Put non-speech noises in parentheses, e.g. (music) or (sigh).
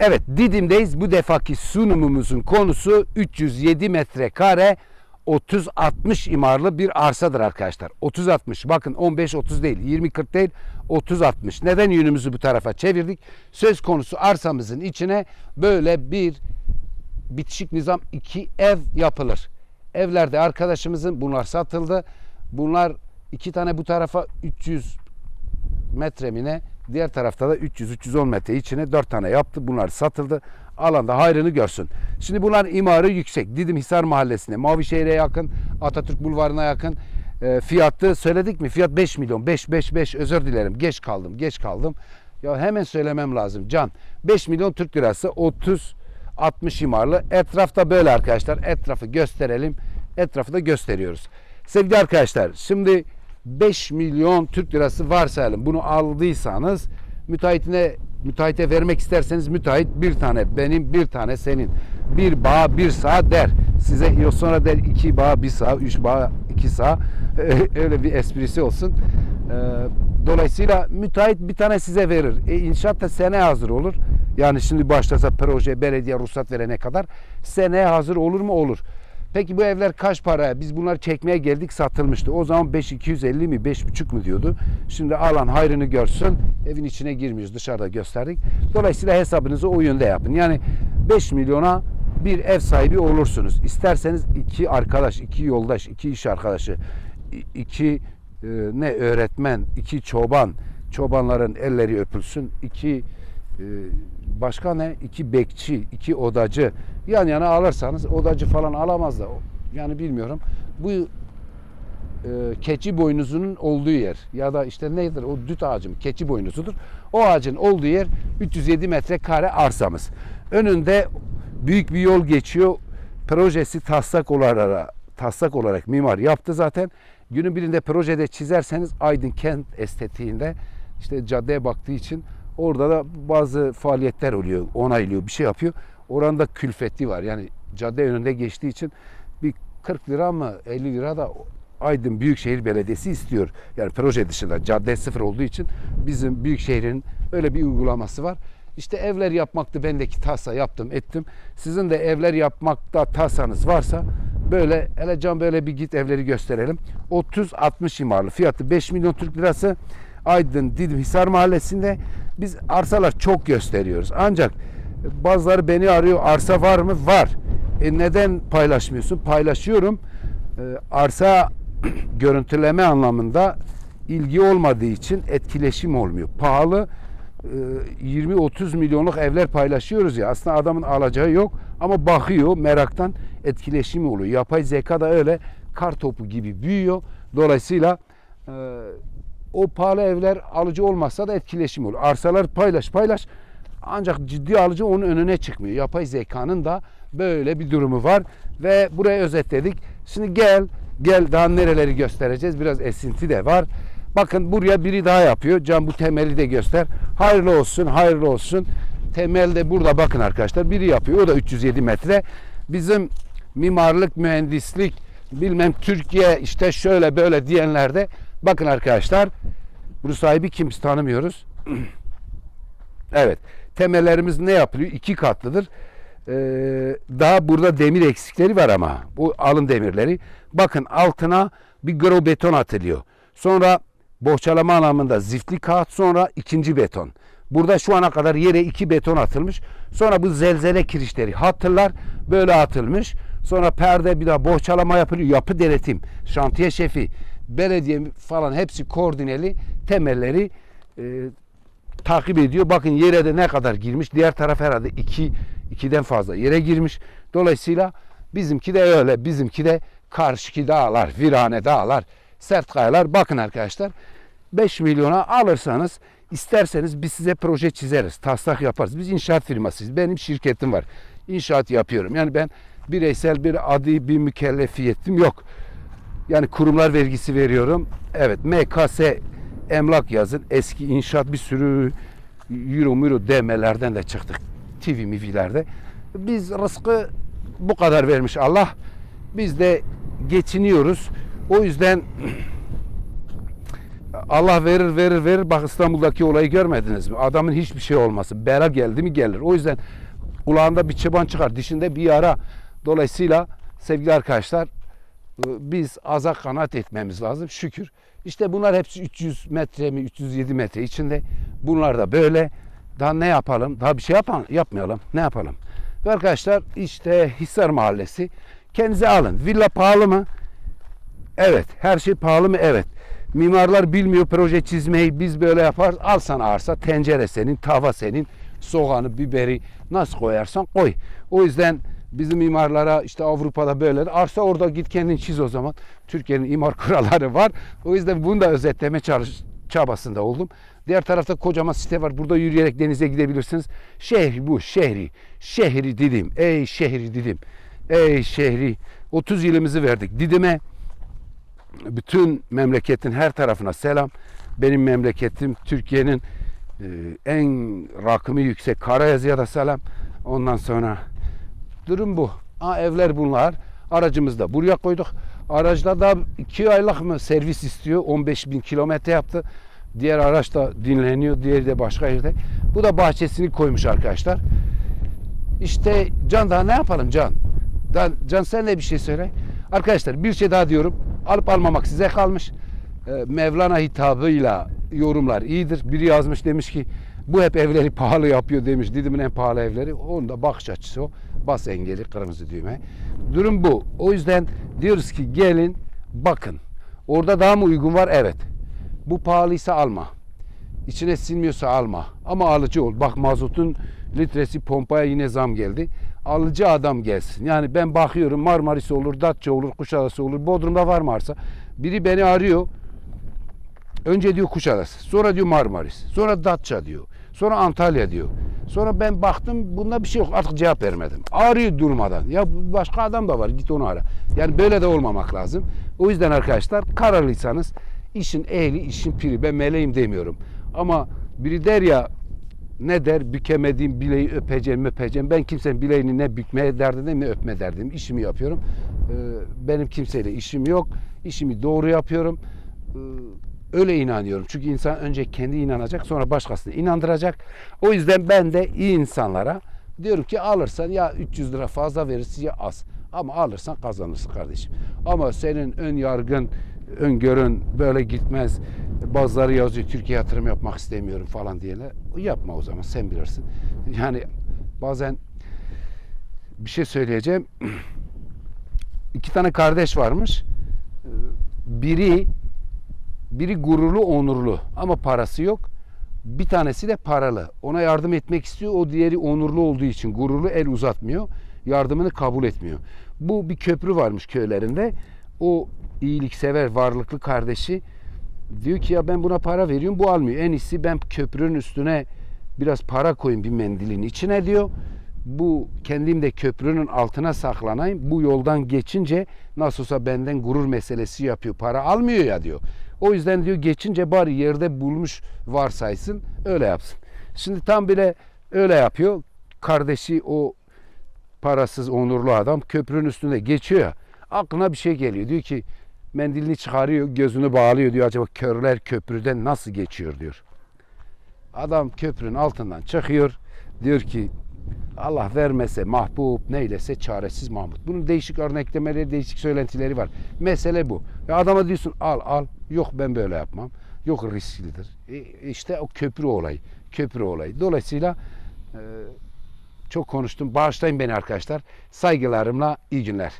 Evet Didim'deyiz. Bu defaki sunumumuzun konusu 307 metrekare 30-60 imarlı bir arsadır arkadaşlar. 30-60 bakın 15-30 değil 20-40 değil 30-60. Neden yönümüzü bu tarafa çevirdik? Söz konusu arsamızın içine böyle bir bitişik nizam iki ev yapılır. Evlerde arkadaşımızın bunlar satıldı. Bunlar iki tane bu tarafa 300 metre mi ne? Diğer tarafta da 300-310 metre içine 4 tane yaptı. Bunlar satıldı. Alanda hayrını görsün. Şimdi bunlar imarı yüksek. Didim Hisar Mahallesi'ne, Mavişehir'e yakın, Atatürk Bulvarı'na yakın. E, fiyatı söyledik mi? Fiyat 5 milyon. 5 5 5 özür dilerim. Geç kaldım. Geç kaldım. Ya hemen söylemem lazım. Can 5 milyon Türk lirası 30 60 imarlı. Etrafta böyle arkadaşlar. Etrafı gösterelim. Etrafı da gösteriyoruz. Sevgili arkadaşlar şimdi 5 milyon Türk lirası varsayalım. Bunu aldıysanız müteahhitine müteahhite vermek isterseniz müteahhit bir tane benim bir tane senin. Bir bağ bir sağ der. Size sonra der iki bağ bir sağ, üç bağ iki sağ. (laughs) Öyle bir esprisi olsun. Ee, Dolayısıyla müteahhit bir tane size verir. E, inşaat da seneye hazır olur. Yani şimdi başlasa proje, belediye ruhsat verene kadar seneye hazır olur mu? Olur. Peki bu evler kaç para? Biz bunları çekmeye geldik satılmıştı. O zaman 5250 mi 5,5 mu diyordu. Şimdi alan hayrını görsün. Evin içine girmiyoruz dışarıda gösterdik. Dolayısıyla hesabınızı o yönde yapın. Yani 5 milyona bir ev sahibi olursunuz. İsterseniz iki arkadaş, iki yoldaş, iki iş arkadaşı, iki e, ne öğretmen, iki çoban, çobanların elleri öpülsün, iki e, başka ne? İki bekçi, iki odacı yan yana alırsanız odacı falan alamaz da yani bilmiyorum. Bu e, keçi boynuzunun olduğu yer ya da işte nedir o düt ağacı mı? Keçi boynuzudur. O ağacın olduğu yer 307 metrekare arsamız. Önünde büyük bir yol geçiyor. Projesi taslak olarak taslak olarak mimar yaptı zaten. Günün birinde projede çizerseniz Aydın kent estetiğinde işte caddeye baktığı için orada da bazı faaliyetler oluyor, onaylıyor, bir şey yapıyor. Oranda külfeti var. Yani cadde önünde geçtiği için bir 40 lira mı 50 lira da Aydın Büyükşehir Belediyesi istiyor. Yani proje dışında cadde sıfır olduğu için bizim Büyükşehir'in öyle bir uygulaması var. İşte evler yapmaktı bendeki tasa yaptım ettim. Sizin de evler yapmakta tasanız varsa böyle hele can böyle bir git evleri gösterelim. 30-60 imarlı fiyatı 5 milyon Türk lirası. Aydın Didim Hisar Mahallesi'nde biz arsalar çok gösteriyoruz. Ancak bazıları beni arıyor arsa var mı? Var. E neden paylaşmıyorsun? Paylaşıyorum. E, arsa (clears throat) görüntüleme anlamında ilgi olmadığı için etkileşim olmuyor. Pahalı e, 20-30 milyonluk evler paylaşıyoruz ya aslında adamın alacağı yok ama bakıyor meraktan etkileşim oluyor. Yapay zeka da öyle kar topu gibi büyüyor. Dolayısıyla e, o pahalı evler alıcı olmazsa da etkileşim olur. Arsalar paylaş paylaş ancak ciddi alıcı onun önüne çıkmıyor. Yapay zekanın da böyle bir durumu var ve buraya özetledik. Şimdi gel gel daha nereleri göstereceğiz. Biraz esinti de var. Bakın buraya biri daha yapıyor. Can bu temeli de göster. Hayırlı olsun, hayırlı olsun. Temel de burada bakın arkadaşlar. Biri yapıyor. O da 307 metre. Bizim mimarlık, mühendislik, bilmem Türkiye işte şöyle böyle diyenlerde bakın arkadaşlar. Bu sahibi kimse tanımıyoruz. (clears throat) Evet. Temellerimiz ne yapılıyor? İki katlıdır. Ee, daha burada demir eksikleri var ama bu alın demirleri. Bakın altına bir gro beton atılıyor. Sonra bohçalama anlamında ziftli kağıt sonra ikinci beton. Burada şu ana kadar yere iki beton atılmış. Sonra bu zelzele kirişleri hatırlar böyle atılmış. Sonra perde bir daha bohçalama yapılıyor. Yapı denetim, şantiye şefi, belediye falan hepsi koordineli temelleri e, takip ediyor. Bakın yere de ne kadar girmiş. Diğer taraf herhalde 2 2'den fazla yere girmiş. Dolayısıyla bizimki de öyle. Bizimki de karşıki dağlar, virane dağlar, sert kayalar. Bakın arkadaşlar 5 milyona alırsanız isterseniz biz size proje çizeriz. Taslak yaparız. Biz inşaat firmasıyız. Benim şirketim var. İnşaat yapıyorum. Yani ben bireysel bir adi bir mükellefiyetim yok. Yani kurumlar vergisi veriyorum. Evet MKS emlak yazın. Eski inşaat bir sürü euro muro demelerden de çıktık. TV mivilerde. Biz rızkı bu kadar vermiş Allah. Biz de geçiniyoruz. O yüzden (clears throat) Allah verir verir verir. Bak İstanbul'daki olayı görmediniz mi? Adamın hiçbir şey olması. Bela geldi mi gelir. O yüzden kulağında bir çıban çıkar. Dişinde bir yara. Dolayısıyla sevgili arkadaşlar biz aza kanaat etmemiz lazım. Şükür. İşte bunlar hepsi 300 metre mi 307 metre içinde. Bunlar da böyle. Daha ne yapalım? Daha bir şey yapalım, yapmayalım. Ne yapalım? Ve arkadaşlar işte Hisar Mahallesi. Kendinize alın. Villa pahalı mı? Evet. Her şey pahalı mı? Evet. Mimarlar bilmiyor proje çizmeyi. Biz böyle yaparız. Al sana arsa. Tencere senin, tava senin. Soğanı, biberi nasıl koyarsan koy. O yüzden bizim mimarlara işte Avrupa'da böyle arsa orada git kendin çiz o zaman. Türkiye'nin imar (laughs) kuralları var. O yüzden bunu da özetleme çalış, çabasında oldum. Diğer tarafta kocaman site var. Burada yürüyerek denize gidebilirsiniz. Şehri bu, şehri. Şehri Didim. Ey şehri Didim. Ey şehri. 30 yılımızı verdik. Didim'e bütün memleketin her tarafına selam. Benim memleketim Türkiye'nin e, en rakımı yüksek Karayazı'ya da selam. Ondan sonra durum bu. Ha, evler bunlar. Aracımızı da buraya koyduk. Aracda da iki aylık mı servis istiyor. 15 bin kilometre yaptı. Diğer araç da dinleniyor. Diğeri de başka yerde. Bu da bahçesini koymuş arkadaşlar. İşte Can daha ne yapalım Can? Can, Can sen de bir şey söyle. Arkadaşlar bir şey daha diyorum. Alıp almamak size kalmış. Ee, Mevlana hitabıyla yorumlar iyidir. Biri yazmış demiş ki bu hep evleri pahalı yapıyor demiş. Didim'in en pahalı evleri. Onun da bakış açısı o. Bas engeli kırmızı düğme. Durum bu. O yüzden diyoruz ki gelin bakın. Orada daha mı uygun var? Evet. Bu pahalıysa alma. İçine sinmiyorsa alma. Ama alıcı ol. Bak mazotun litresi pompaya yine zam geldi. Alıcı adam gelsin. Yani ben bakıyorum Marmaris olur, Datça olur, Kuşadası olur. Bodrum'da var mı arsa? Biri beni arıyor. Önce diyor Kuşadası. Sonra diyor Marmaris. Sonra Datça diyor. Sonra Antalya diyor. Sonra ben baktım bunda bir şey yok. Artık cevap vermedim. Arıyor durmadan. Ya başka adam da var. Git onu ara. Yani böyle de olmamak lazım. O yüzden arkadaşlar kararlıysanız işin ehli, işin piri. Ben meleğim demiyorum. Ama biri der ya ne der bükemediğim bileği öpeceğim öpeceğim. Ben kimsenin bileğini ne bükmeye derdindeyim ne öpme derdindeyim. İşimi yapıyorum. Ee, benim kimseyle işim yok. İşimi doğru yapıyorum. Ee, öyle inanıyorum. Çünkü insan önce kendi inanacak sonra başkasını inandıracak. O yüzden ben de iyi insanlara diyorum ki alırsan ya 300 lira fazla verirsin ya az. Ama alırsan kazanırsın kardeşim. Ama senin ön yargın, öngörün böyle gitmez. Bazıları yazıyor Türkiye yatırım yapmak istemiyorum falan diyeler. Yapma o zaman sen bilirsin. Yani bazen bir şey söyleyeceğim. (clears throat) İki tane kardeş varmış. Biri biri gururlu, onurlu ama parası yok. Bir tanesi de paralı. Ona yardım etmek istiyor. O diğeri onurlu olduğu için gururlu el uzatmıyor. Yardımını kabul etmiyor. Bu bir köprü varmış köylerinde. O iyiliksever, varlıklı kardeşi diyor ki ya ben buna para veriyorum bu almıyor. En iyisi ben köprünün üstüne biraz para koyayım bir mendilin içine diyor. Bu kendim de köprünün altına saklanayım. Bu yoldan geçince nasıl olsa benden gurur meselesi yapıyor. Para almıyor ya diyor. O yüzden diyor geçince bari yerde bulmuş varsaysın öyle yapsın. Şimdi tam bile öyle yapıyor. Kardeşi o parasız onurlu adam köprünün üstünde geçiyor ya. Aklına bir şey geliyor. Diyor ki mendilini çıkarıyor, gözünü bağlıyor diyor. Acaba körler köprüden nasıl geçiyor diyor. Adam köprünün altından çıkıyor. Diyor ki Allah vermese mahbub neylese çaresiz Mahmut. Bunun değişik örneklemeleri, değişik söylentileri var. Mesele bu. Ya adama diyorsun al al. Yok ben böyle yapmam. Yok risklidir. E, işte o köprü olayı. Köprü olayı. Dolayısıyla e, çok konuştum. Bağışlayın beni arkadaşlar. Saygılarımla iyi günler.